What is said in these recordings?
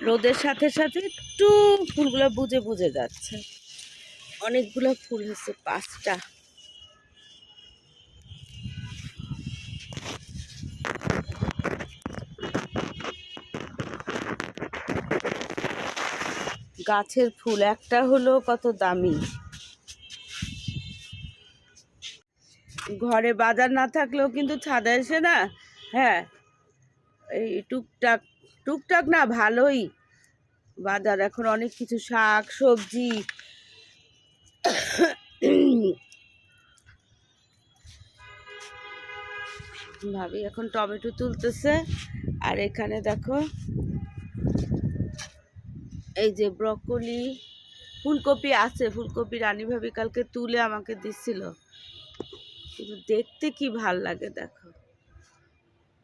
রোদের সাথে সাথে একটু ফুলগুলো বুঝে বুঝে যাচ্ছে। অনেকগুলো ফুল হচ্ছে পাঁচটা। গাছের ফুল, একটা হলো কত দামি। ঘরে বাজার না থাকলেও কিন্তু ছাদে এসে না হ্যাঁ এই টুকটাক টুকটাক না ভালোই। বাজার এখন অনেক কিছু, শাক, সবজি। ভাবি এখন টমেটো তুলতেছে। আর এখানে দেখো, এই যে ব্রকলি, ফুলকপি আছে। ফুলকপি রানী ভাবি কালকে তুলে আমাকে দিছিল। কিন্তু দেখতে কি ভালো লাগে দেখো।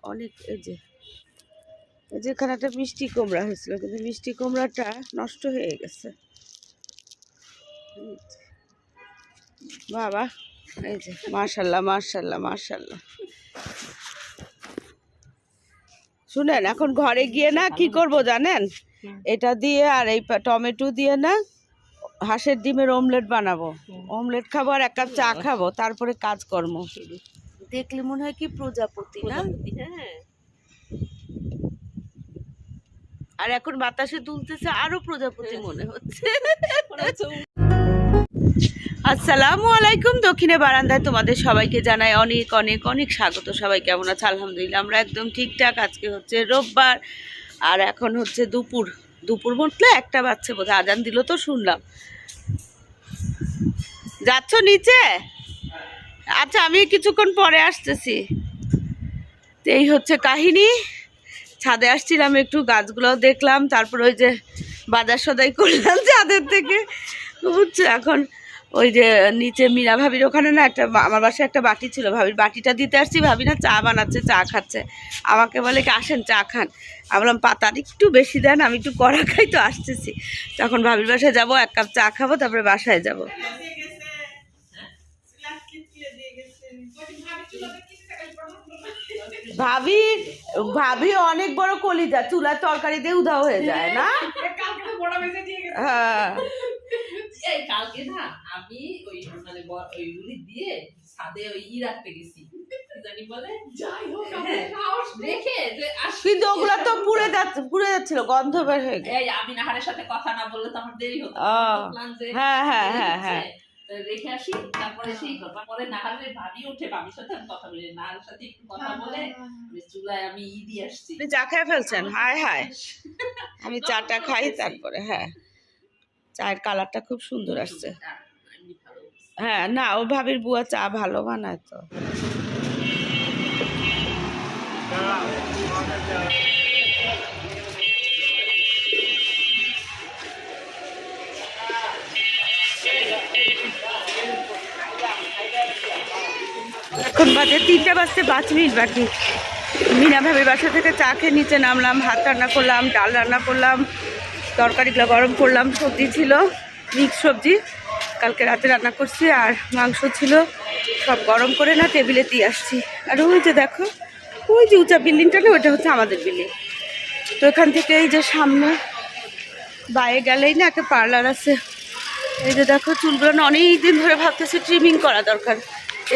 অনেক, এই যে এই যে এখানে একটা মিষ্টি কুমড়া হয়েছিল কিন্তু মিষ্টি কুমড়াটা নষ্ট হয়ে গেছে। বাবা এই যে মার্শাল্লাহ মার্শাল্লাহ মার্শাল্লাহ শুনেন এখন ঘরে গিয়ে না কি করব জানেন? এটা দিয়ে আর এই টমেটো দিয়ে না হাঁসের ডিমের অমলেট বানাবো। অমলেট খাব আর এক কাপ চা খাব তারপরে কাজকর্ম। দেখলে মনে হয় কি প্রজাপতি না? হ্যাঁ। আর এখন বাতাসে তুলতেছে আরও প্রজাপতি মনে হচ্ছে। আসসালামু আলাইকুম, দক্ষিণে বারান্দায় তোমাদের সবাইকে জানাই অনেক অনেক অনেক স্বাগত। সবাই কেমন আছে? আলহামদুলিল্লাহ, আমরা একদম ঠিকঠাক। আজকে হচ্ছে রোববার, আর এখন হচ্ছে দুপুর। দুপুর মতলে একটা বাচ্চা বোধহয়, আজান দিল তো শুনলাম। যাচ্ছ নিচে? আচ্ছা আমি কিছুক্ষণ পরে আসতেছি। এই হচ্ছে কাহিনী। ছাদে আসছিলাম, একটু গাছগুলো দেখলাম, তারপর ওই যে বাজার সদাই করলাম ছাদের থেকে। বুঝছ, এখন ওই যে নিচে মীরা ভাবির ওখানে না একটা আমার বাসায় একটা বাটি ছিল, ভাবির বাটিটা দিতে আসছি, ভাবি না চা বানাচ্ছে, চা খাচ্ছে। আমাকে বলে কি, আসেন, চা খান। বললাম পাতার একটু বেশি দেন, আমি একটু কড়া খাই তো আসতেছি। তখন ভাবির বাসায় যাব, এক কাপ চা খাব, তারপরে বাসায় যাব। ভাবি ভাবি অনেক বড় কলিজা চুলার তরকারি দিয়ে উধাও হয়ে যায় না? হ্যাঁ। কালকে না আমি ওই মানে ব- দিয়ে ছাদে ওই ই রাখতে গেছি কি জানি বলে? যাই হোক দেখে যে আস- কিন্তু ওগুলো তো পুড়ে যাচ্ছে পুড়ে যাচ্ছিল গন্ধ বের হয়ে গেছে। এই আমি নাহারের সাথে কথা না বললে তো আমার দেরি হতো। হ্যাঁ, হ্যাঁ, হ্যাঁ, হ্যাঁ। রেখে আসি তারপরে সেই কথা পরে হলে ভাবি ওঠে ভাবির সাথে আমি কথা বলি না সাথে একটু কথা বলে আমি চুলায় আমি ই দিয়ে আসছি। আপনি চা খেয়ে ফেলছেন? হায় হায়। আমি চাটা খাই তারপরে হ্যাঁ। চায়ের কালারটা খুব সুন্দর আসছে। হ্যাঁ না ও ভাবির বুয়া চা ভালো বানায় তো। এখন বাজে তিনটা বাজতে পাঁচ মিনিট বাকি। মিনা ভাবির বাসা থেকে চা খেয়ে নিচে নামলাম, ভাত রান্না করলাম, ডাল রান্না করলাম, তরকারিগুলো গরম করলাম, সবজি ছিল, মিক্স সবজি। কালকে রাতে রান্না করছি আর মাংস ছিল, সব গরম করে না টেবিলে দিয়ে আসছি। আর ওই যে দেখো, ওই যে উঁচা বিল্ডিংটা না ওটা হচ্ছে আমাদের বিল্ডিং। তো এখান থেকে এই যে সামনে বাইরে গেলেই না একটা পার্লার আছে। এই যে দেখো, চুলগুলো অনেক দিন ধরে ভাবতেছি ট্রিমিং করা দরকার।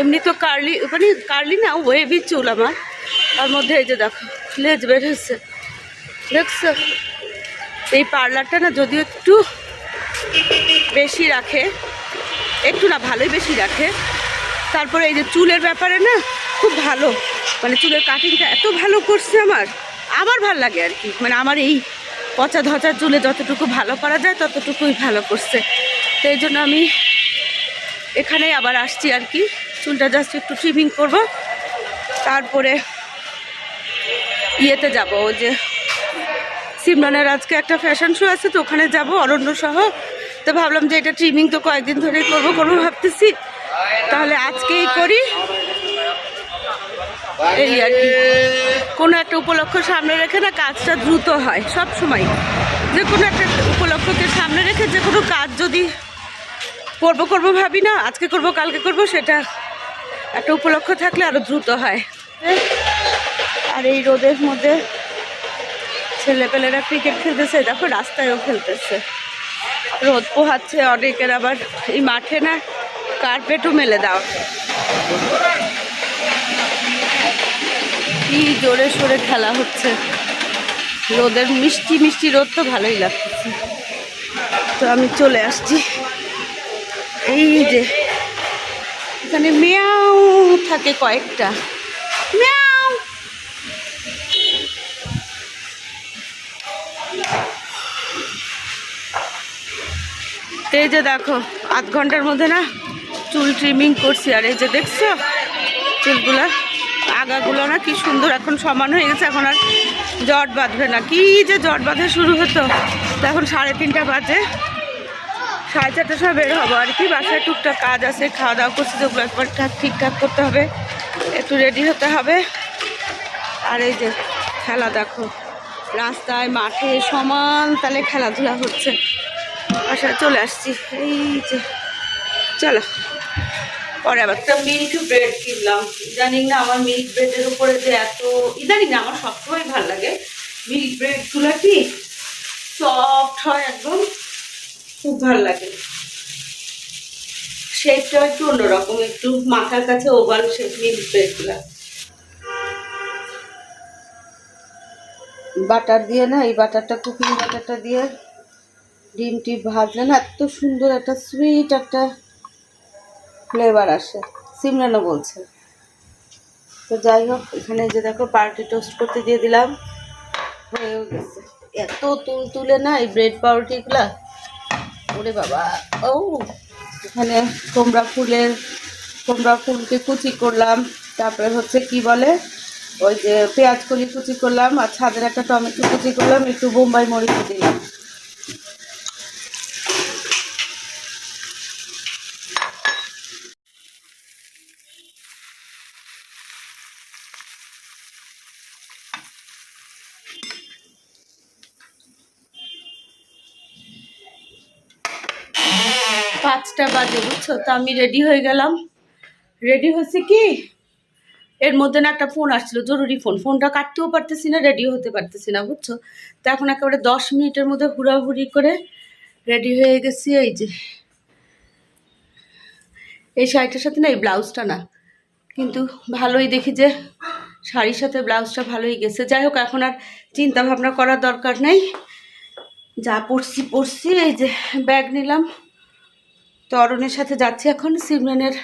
এমনি তো কার্লি মানে কার্লি না ওয়েবি চুল আমার। তার মধ্যে এই যে দেখো, লেজ বের হচ্ছে দেখছ? এই পার্লারটা না যদিও একটু বেশি রাখে, একটু না ভালোই বেশি রাখে। তারপরে এই যে চুলের ব্যাপারে না, খুব ভালো। মানে চুলের কাটিংটা এত ভালো করছে আমার আমার ভালো লাগে আর কি। মানে আমার এই পচা ধচা চুলে যতটুকু ভালো করা যায়, ততটুকুই ভালো করছে। তো এই জন্য আমি এখানেই আবার আসছি আর কি। চুলটা জাস্ট একটু ট্রিমিং করব। তারপরে ইয়েতে যাব যে সিমরানের আজকে একটা ফ্যাশন শো আছে, তো ওখানে যাব, অরণ্য সহ। তো ভাবলাম যে এটা ট্রিমিং তো কয়েকদিন ধরেই করব করব ভাবতেছি। তাহলে আজকেই করি। এই আর কি। কোনো একটা উপলক্ষ সামনে রেখে না কাজটা দ্রুত হয়, সব সময়। যে কোনো একটা উপলক্ষকে সামনে রেখে যে কোনো কাজ যদি করব করব ভাবি না, আজকে করব, কালকে করব, সেটা একটা উপলক্ষ থাকলে আরও দ্রুত হয়। আর এই রোদের মধ্যে ছেলেপেলেরা ক্রিকেট খেলতেছে, দেখো রাস্তায়ও খেলতেছে। রোদ পোহাচ্ছে অনেকের আবার, এই মাঠে না কার্পেটও মেলে দাও কি জোরে সোরে খেলা হচ্ছে। রোদের মিষ্টি মিষ্টি রোদ তো ভালোই লাগতেছে তো আমি চলে আসছি। এই যে এখানে মেয়াও থাকে কয়েকটা। মেয়াও! এই যে দেখো, আধ ঘণ্টার মধ্যে না চুল ট্রিমিং করছি। আর এই যে দেখছ, চুলগুলো, আগাগুলো না কি সুন্দর এখন সমান হয়ে গেছে, এখন আর জট বাঁধবে না। কি যে জট বাঁধা শুরু হতো। এখন সাড়ে তিনটা বাজে। সাড়ে চারটার সময় বের হব। আর কি, বাসায় টুকটাক কাজ আছে, খাওয়া দাওয়া করছি যেগুলো একবার ঠাক ঠিকঠাক করতে হবে। একটু রেডি হতে হবে। আর এই যে খেলা দেখো, রাস্তায়, মাঠে, সমান তালে খেলাধুলা হচ্ছে। বাসায় চলে আসছি। এই যে, চলো। পরে আবার একটা মিল্ক ব্রেড কিনলাম। ইদানিং না আমার মিল্ক ব্রেডের উপরে যে এত ইদানিং না আমার সবসময় ভালো লাগে। মিল্ক ব্রেডগুলো কি সফট হয় একদম। খুব ভালো লাগে। শেপটা একটু অন্যরকম, একটু মাথার কাছে ওভাল শেপ মিল্ক ব্রেডগুলো বাটার দিয়ে না, এই বাটারটা কুকিং বাটারটা দিয়ে ডিম টিপ ভাজলে না এত সুন্দর একটা সুইট একটা ফ্লেভার আসে। সিমরানও বলছে। তো যাই হোক, এখানে যে দেখো পাউরুটি টোস্ট করতে দিয়ে দিলাম। হয়েও গেছে। এত তুল তুলে না এই ব্রেড পাউরুটিগুলা ওরে বাবা। ও, এখানে কুমড়া ফুলের কুমড়া ফুলকে কুচি করলাম। তারপরে হচ্ছে কি বলে? ওই যে পেঁয়াজ কলি কুচি করলাম আর ছাদের একটা টমেটো কুচি করলাম, একটু বোম্বাই মরিচ দিলাম। পাঁচটা বাজে, বুঝছ? তো আমি রেডি হয়ে গেলাম। রেডি হচ্ছে কি? এর মধ্যে না একটা ফোন আসছিল, জরুরি ফোন ফোনটা কাটতেও পারতেছি না রেডিও হতে পারতেছি না, বুঝছ? তো এখন একেবারে দশ মিনিটের মধ্যে হুড়াহুড়ি করে রেডি হয়ে গেছি, এই যে। এই শাড়িটার সাথে না, এই ব্লাউজটা না, কিন্তু ভালোই দেখি যে শাড়ির সাথে ব্লাউজটা ভালোই গেছে। যাই হোক, এখন আর চিন্তা ভাবনা করার দরকার নেই। যা পড়ছি পড়ছি এই যে ব্যাগ নিলাম। তো অরণের সাথে যাচ্ছি এখন সিমরানের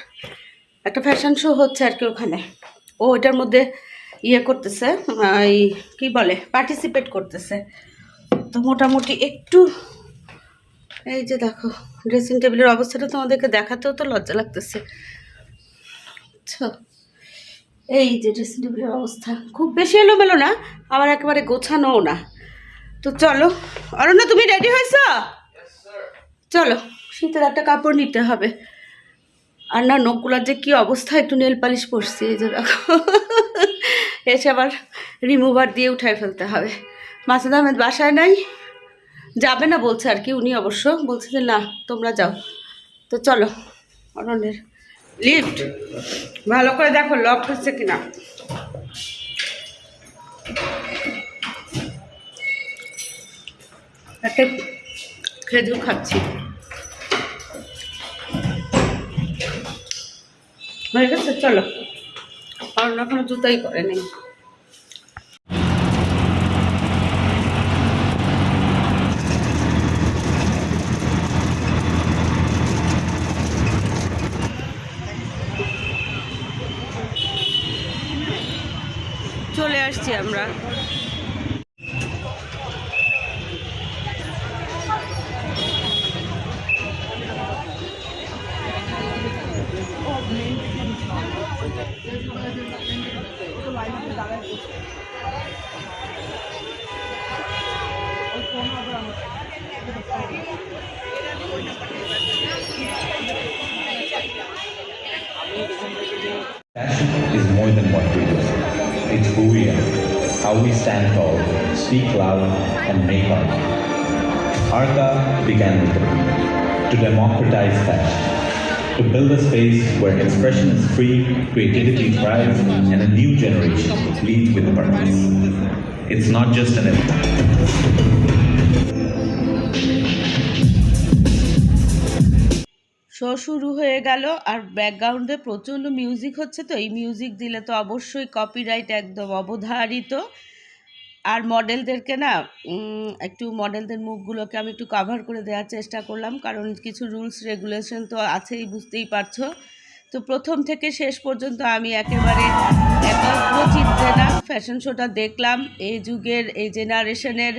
একটা ফ্যাশন শো হচ্ছে আর কি ওখানে। ও ওইটার মধ্যে ইয়ে করতেছে এই কী বলে পার্টিসিপেট করতেছে। তো মোটামুটি একটু এই যে দেখো ড্রেসিং টেবিলের অবস্থাটা তোমাদেরকে দেখাতেও তো লজ্জা লাগতেছে। আচ্ছা এই যে ড্রেসিং টেবিলের অবস্থা খুব বেশি এলোমেলো না আবার একেবারে গোছানোও না। তো চলো অরণ্য তুমি রেডি হয়েছ? চলো। শীতের একটা কাপড় নিতে হবে। আর না নখগুলার যে কী অবস্থা, একটু নেল পালিশ পরছি, এই যে দেখো। এসে আবার রিমুভার দিয়ে উঠায় ফেলতে হবে। মাসুদ আহমেদ বাসায় নাই? যাবে না বলছে আর কি, উনি অবশ্য। বলছে যে না, তোমরা যাও। তো চলো, অরণ্যের লিফট ভালো করে দেখো লক হচ্ছে কিনা। একটা খেজুর খাচ্ছি। হয়ে গেছে চলো। কারণ এখনও জুতাই করেনি চলে আসছি আমরা। Began with the people, to democratize fashion, to build a space where expression is free, creativity thrives, and a new generation leads with purpose. It's not just an event. Show শুরু হয়ে গেল আর ব্যাকগ্রাউন্ডে প্রচণ্ড মিউজিক হচ্ছে তো এই music দিলে তো অবশ্যই কপিরাইট একদম অবধারিত আর মডেলদেরকে না একটু মডেলদের মুখগুলোকে আমি একটু কাভার করে দেওয়ার চেষ্টা করলাম। কারণ কিছু রুলস রেগুলেশন তো আছেই, বুঝতেই পারছ। তো প্রথম থেকে শেষ পর্যন্ত আমি একেবারে একাগ্র চিন্তে না ফ্যাশন শোটা দেখলাম। এই যুগের, এই জেনারেশনের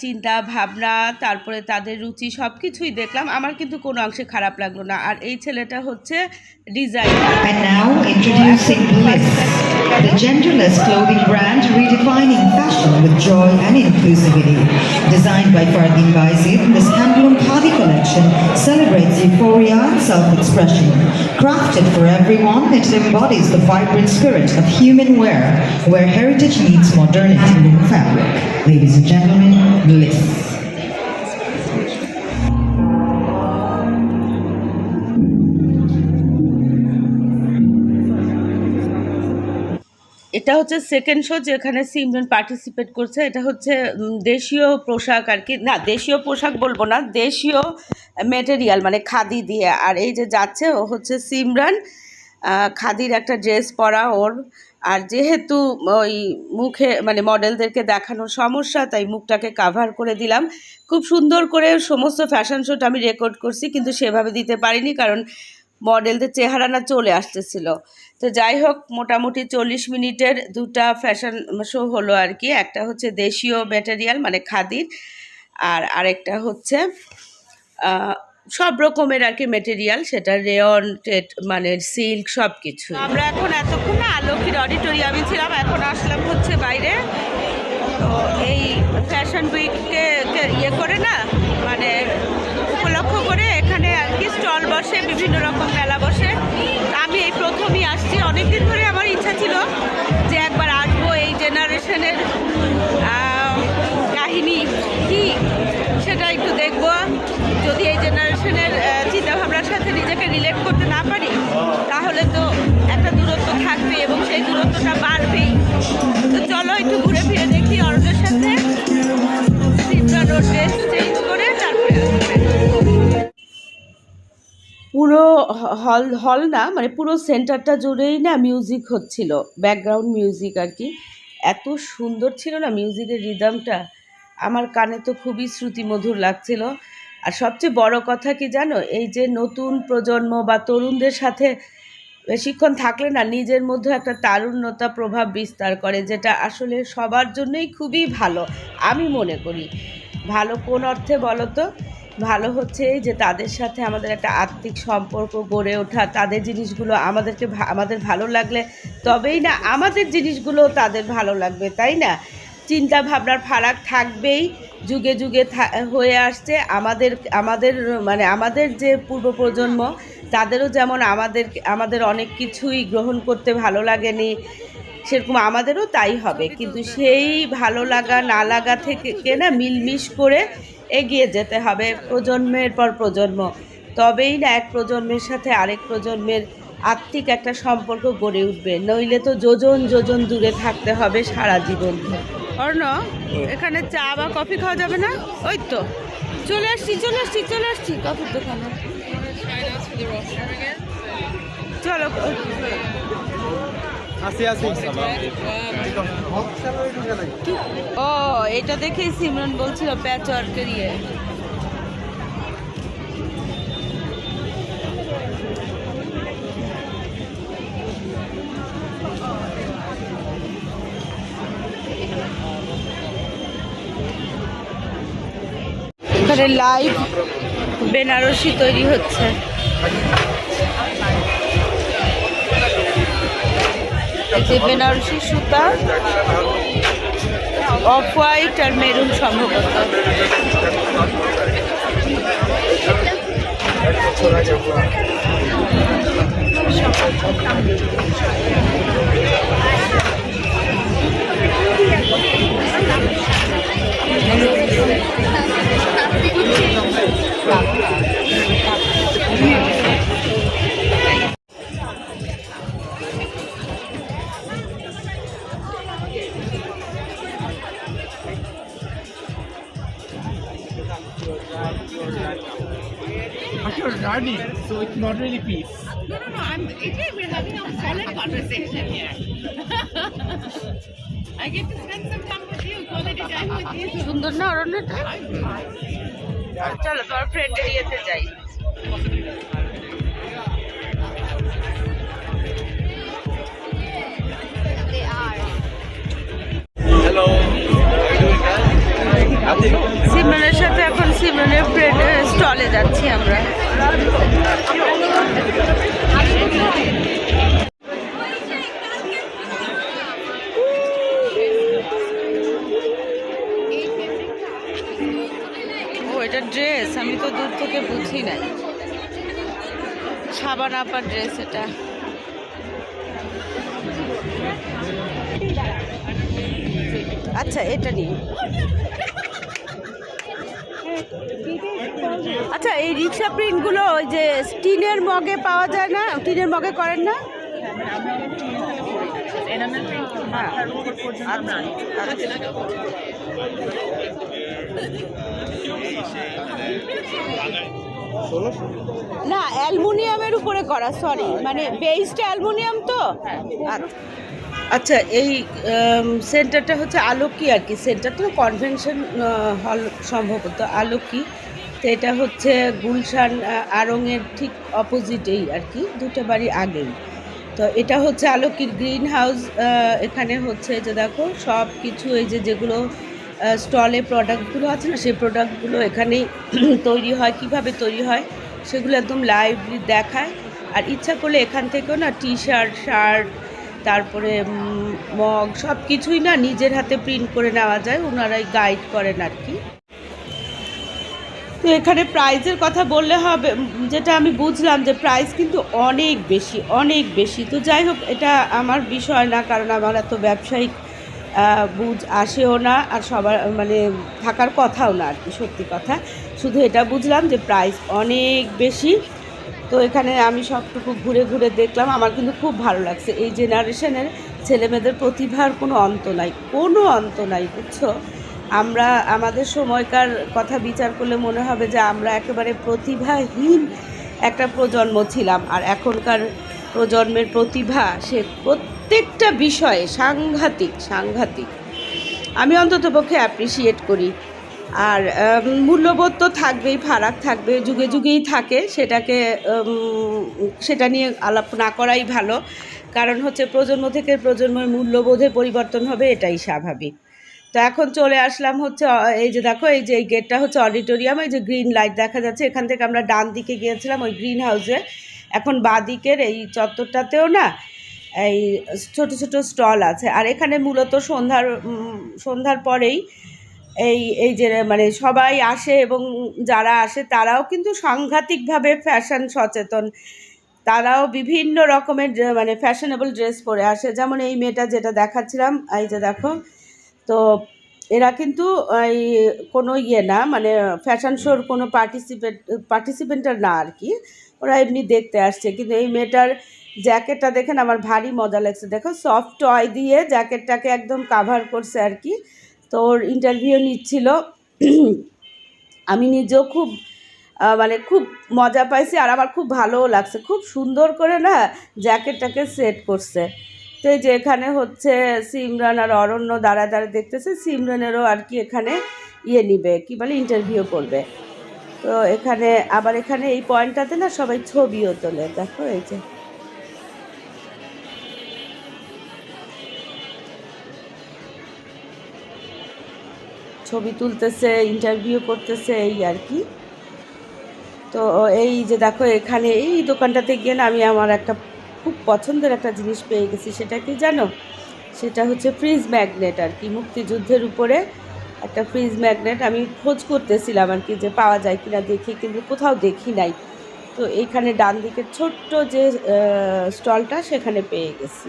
চিন্তা, ভাবনা, তারপরে তাদের রুচি সব কিছুই দেখলাম। আমার কিন্তু কোনো অংশে খারাপ লাগল না। আর এই ছেলেটা হচ্ছে design design by Fardin collection celebrates euphoria and self-expression. Crafted for everyone, it embodies the vibrant spirit of human wear, where heritage meets modernity in fabric. Ladies and gentlemen, Bliss. এটা হচ্ছে সেকেন্ড শো যেখানে Simran participate করছে। এটা হচ্ছে দেশীয় পোশাক আর কি। না, দেশীয় পোশাক বলব না, দেশীয় মেটেরিয়াল মানে খাদি দিয়ে। আর এই যে যাচ্ছে, ও হচ্ছে সিমরান। খাদির একটা ড্রেস পরা ওর। আর যেহেতু ওই মুখে মানে মডেলদেরকে দেখানোর সমস্যা, তাই মুখটাকে কাভার করে দিলাম। খুব সুন্দর করে সমস্ত ফ্যাশন শোটা আমি রেকর্ড করছি, কিন্তু সেভাবে দিতে পারিনি, কারণ মডেলদের চেহারা না চলে আসতেছিল। তো যাই হোক মোটামুটি চল্লিশ মিনিটের দুটা ফ্যাশন শো হলো আর কি। একটা হচ্ছে দেশীয় ম্যাটেরিয়াল মানে খাদির, আর আরেকটা হচ্ছে সব রকমের আর কি মেটেরিয়াল সেটা রেয়ন, টেট মানে সিল্ক সব কিছু আমরা এখন এতক্ষণ না আলোকির অডিটোরিয়ামে ছিলাম, এখন আসলাম হচ্ছে বাইরে। তো এই ফ্যাশন উইককে ইয়ে করে না মানে উপলক্ষ করে এখানে আর কি স্টল বসে, বিভিন্ন রকম মেলা বসে। আসছি অনেকদিন ধরে আমার ইচ্ছা ছিল যে একবার আসব এই জেনারেশনের কাহিনী কি সেটা একটু দেখব। যদি এই জেনারেশনের চিন্তাভাবনার সাথে নিজেকে রিলেট করতে না পারি, তাহলে তো একটা দূরত্ব থাকবে হল হল না মানে পুরো সেন্টারটা জুড়েই না মিউজিক হচ্ছিল ব্যাকগ্রাউন্ড মিউজিক আর কি। এত সুন্দর ছিল না মিউজিকের রিদমটা আমার কানে তো খুবই শ্রুতিমধুর লাগছিল। আর সবচেয়ে বড় কথা কি জানো, এই যে নতুন প্রজন্ম বা তরুণদের সাথে বেশিক্ষণ থাকলে না নিজের মধ্যে একটা তারুণ্যতা প্রভাব বিস্তার করে, যেটা আসলে সবার জন্যই খুবই ভালো, আমি মনে করি। ভালো কোন অর্থে বলো তো ভালো হচ্ছে যে তাদের সাথে আমাদের একটা আত্মিক সম্পর্ক গড়ে ওঠা, তাদের জিনিসগুলো আমাদেরকে আমাদের ভালো লাগলে তবেই না আমাদের জিনিসগুলো তাদের ভালো লাগবে, তাই না? চিন্তা ভাবনার ফারাক থাকবেই, যুগে যুগে হয়ে আসছে। আমাদের আমাদের মানে আমাদের যে পূর্ব প্রজন্ম তাদেরও যেমন আমাদের আমাদের অনেক কিছুই গ্রহণ করতে ভালো লাগেনি, সেরকম আমাদেরও তাই হবে। কিন্তু সেই ভালো লাগা, না লাগা থেকে না মিলমিশ করে এগিয়ে যেতে হবে প্রজন্মের পর প্রজন্ম। তবেই না এক প্রজন্মের সাথে আরেক প্রজন্মের আত্মিক একটা সম্পর্ক গড়ে উঠবে। নইলে তো যোজন যোজন দূরে থাকতে হবে সারা জীবন। অর্ণ এখানে চা বা কফি খাওয়া যাবে না? ওই তো। চলে আসছি চলে আসছি চলে আসছি। কফির দোকানে। চলো। ও এটা দেখেই সিমরন বলছিল প্যাচ ওয়ার্কের লাইভ বেনারসি তৈরি হচ্ছে। এতে বেনারসি সুতা অফ হোয়াইট আর মেরুন সম্ভবত। Thank you're running, so it's not really peace. No, no, no. I'm. Okay, we're having a solid conversation here. I get to spend some time with you, quality time with you. সুন্দর না অরণ্যটা চলো তোমার ফ্রেন্ডের ইয়েতে যাই সিমরনের সাথে এখন সিমরনের ফ্রেন্ডের স্টলে যাচ্ছি আমরা। ও, এটা ড্রেস আমি তো দূর থেকে বুঝি নাই। সাবান আপার ড্রেস এটা। আচ্ছা এটা নিয়ে। আচ্ছা এই রিক্সা প্রিন্টগুলো ওই যে টিনের মগে পাওয়া যায় না টিনের মগে করেন না হ্যাঁ। না অ্যালুমিনিয়ামের উপরে করা সরি মানে বেসটা অ্যালুমিনিয়াম তো আচ্ছা। আচ্ছা এই সেন্টারটা হচ্ছে আলোকি আর কি? সেন্টার তো কনভেনশন হল সম্ভবত আলোকি। তো এটা হচ্ছে গুলশান আড়ংয়ের ঠিক অপোজিটেই আর কি, দুটো বাড়ি আগেই। তো এটা হচ্ছে আলোকির গ্রিন হাউস এখানে হচ্ছে যে দেখো সব কিছু এই যে যেগুলো স্টলে প্রোডাক্টগুলো আছে না, সেই প্রোডাক্টগুলো এখানেই তৈরি হয়। কীভাবে তৈরি হয়? সেগুলো একদম লাইভলি দেখায়। আর ইচ্ছা করলে এখান থেকেও না টি শার্ট শার্ট তারপরে মগ, সব কিছুই না নিজের হাতে প্রিন্ট করে নেওয়া যায়, ওনারাই গাইড করেন আর কি। তো এখানে প্রাইজের কথা বললে হবে যেটা আমি বুঝলাম যে প্রাইস কিন্তু অনেক বেশি অনেক বেশি। তো যাই হোক, এটা আমার বিষয় না, কারণ আমার এত ব্যবসায়িক বুঝ আসেও না, আর সবার মানে থাকার কথাও না আর কি, সত্যি কথা। শুধু এটা বুঝলাম যে প্রাইস অনেক বেশি। তো এখানে আমি সবটুকু ঘুরে ঘুরে দেখলাম। আমার কিন্তু খুব ভালো লাগছে। এই জেনারেশনের ছেলেমেয়েদের প্রতিভার কোনো অন্ত নাই, কোনো অন্ত নাই, বুঝছ? আমরা, আমাদের সময়কার কথা বিচার করলে মনে হবে যে আমরা একেবারে প্রতিভাহীন একটা প্রজন্ম ছিলাম। আর এখনকার প্রজন্মের প্রতিভা, সে প্রত্যেকটা বিষয়ে সাংঘাতিক সাংঘাতিক। আমি অন্তত পক্ষে অ্যাপ্রিসিয়েট করি। আর মূল্যবোধ তো থাকবেই, ফারাক থাকবে, যুগে যুগেই থাকে, সেটাকে সেটা নিয়ে আলাপ না করাই ভালো। কারণ হচ্ছে প্রজন্ম থেকে প্রজন্মের মূল্যবোধে পরিবর্তন হবে, এটাই স্বাভাবিক। তো এখন চলে আসলাম হচ্ছে এই যে দেখো, এই যে এই গেটটা হচ্ছে অডিটোরিয়াম, এই যে গ্রিন লাইট দেখা যাচ্ছে। এখান থেকে আমরা ডান দিকে গিয়েছিলাম, ওই গ্রিন হাউসে। এখন বাঁ দিকের এই চত্বরটাতেও না, এই ছোট ছোট স্টল আছে। আর এখানে মূলত সন্ধ্যার সন্ধ্যার পরেই এই এই যে মানে সবাই আসে এবং যারা আসে তারাও কিন্তু সাংঘাতিকভাবে ফ্যাশন সচেতন। তারাও বিভিন্ন রকমের মানে ফ্যাশনেবল ড্রেস পরে আসে। যেমন এই মেয়েটা যেটা দেখাচ্ছিলাম, এই যে দেখো, তো এরা কিন্তু এই কোনো ইয়ে না মানে ফ্যাশন শোর কোনো পার্টিসিপেট পার্টিসিপেন্টার না আর কি। ওরা এমনি দেখতে আসছে। কিন্তু এই মেয়েটার জ্যাকেটটা দেখেন, আমার ভারী মজা লাগছে। দেখো সফট টয় দিয়ে জ্যাকেটটাকে একদম কাভার করছে আর কি। তো ওর ইন্টারভিউ নিচ্ছিল। আমি নিজেও খুব মানে খুব মজা পাইছি আর আমার খুব ভালোও লাগছে। খুব সুন্দর করে না জ্যাকেটটাকে সেট করছে। তো যে এখানে হচ্ছে সিমরান আর অরণ্য দাঁড়া দাঁড়া দেখতেছে, সিমরানেরও আর কি এখানে ইয়ে নিবে, কি বলে ইন্টারভিউ করবে। তো এখানে, আবার এখানে এই পয়েন্টটাতে না সবাই ছবিও তোলে। দেখো এই যে। ছবি তুলতেছে ইন্টারভিউ করতেছে, এই আর কি। তো এই যে দেখো, এখানে এই দোকানটাতে গিয়ে না আমি আমার একটা খুব পছন্দের একটা জিনিস পেয়ে গেছি, সেটা কি জানো? সেটা হচ্ছে ফ্রিজ ম্যাগনেট আর কি, মুক্তিযুদ্ধের উপরে একটা ফ্রিজ ম্যাগনেট আমি খোঁজ করতেছিলাম আর কি যে পাওয়া যায় কিনা দেখি, কিন্তু কোথাও দেখি নাই। তো এইখানে ডান দিকের ছোট্ট যে স্টলটা সেখানে পেয়ে গেছি।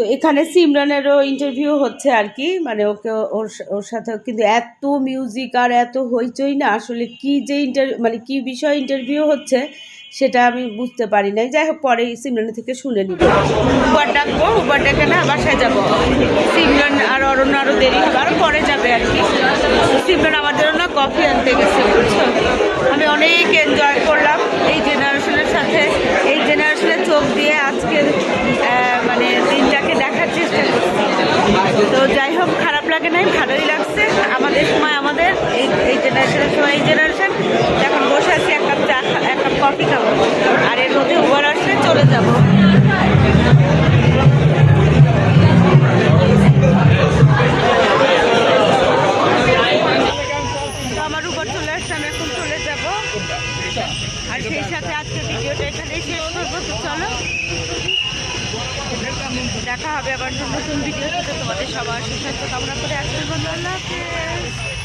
তো এখানে সিমরানেরও ইন্টারভিউ হচ্ছে আর কি মানে ওকে ওর সা- ওর সাথে, কিন্তু এত মিউজিক আর এত হইচই না, আসলে কি যে ইন্টার মানে কি বিষয়ে ইন্টারভিউ হচ্ছে সেটা আমি বুঝতে পারি নাই। যাই হোক পরে সিমরান থেকে শুনে নিব। উবার ডাকবো উবার ডেকে না বাসায় যাব। সিমরান আর অরণ্য আরও দেরি হবে আরও পরে যাবে আর কি। সিমরান আমার জন্য না কফি আনতে গেছে আমি অনেক এনজয় করলাম এই জেনারেশনের সাথে। এই জেনারেশনের চোখ দিয়ে আজকে তো যাই হোক, খারাপ লাগে নাই, ভালোই লাগছে। আমাদের সময় আমাদের, এই এই জেনারেশনের সময় এই জেনারেশন এখন বসে আছি, এক কাপ চা এক কাপ কফি খাব। আর এর মধ্যে উবার আসলে চলে যাব। আমার উপর চলে আসছে, আমি এখন চলে যাব। আর সেই সাথে আজকে ভিডিওটা এখানেই শেষ করব চলো। দেখা হবে আবার নতুন ভিডিও। সাথে তোমাদের সবার সুস্বাস্থ্য কামনা করে আসতে আল্লাহ হাফেজ।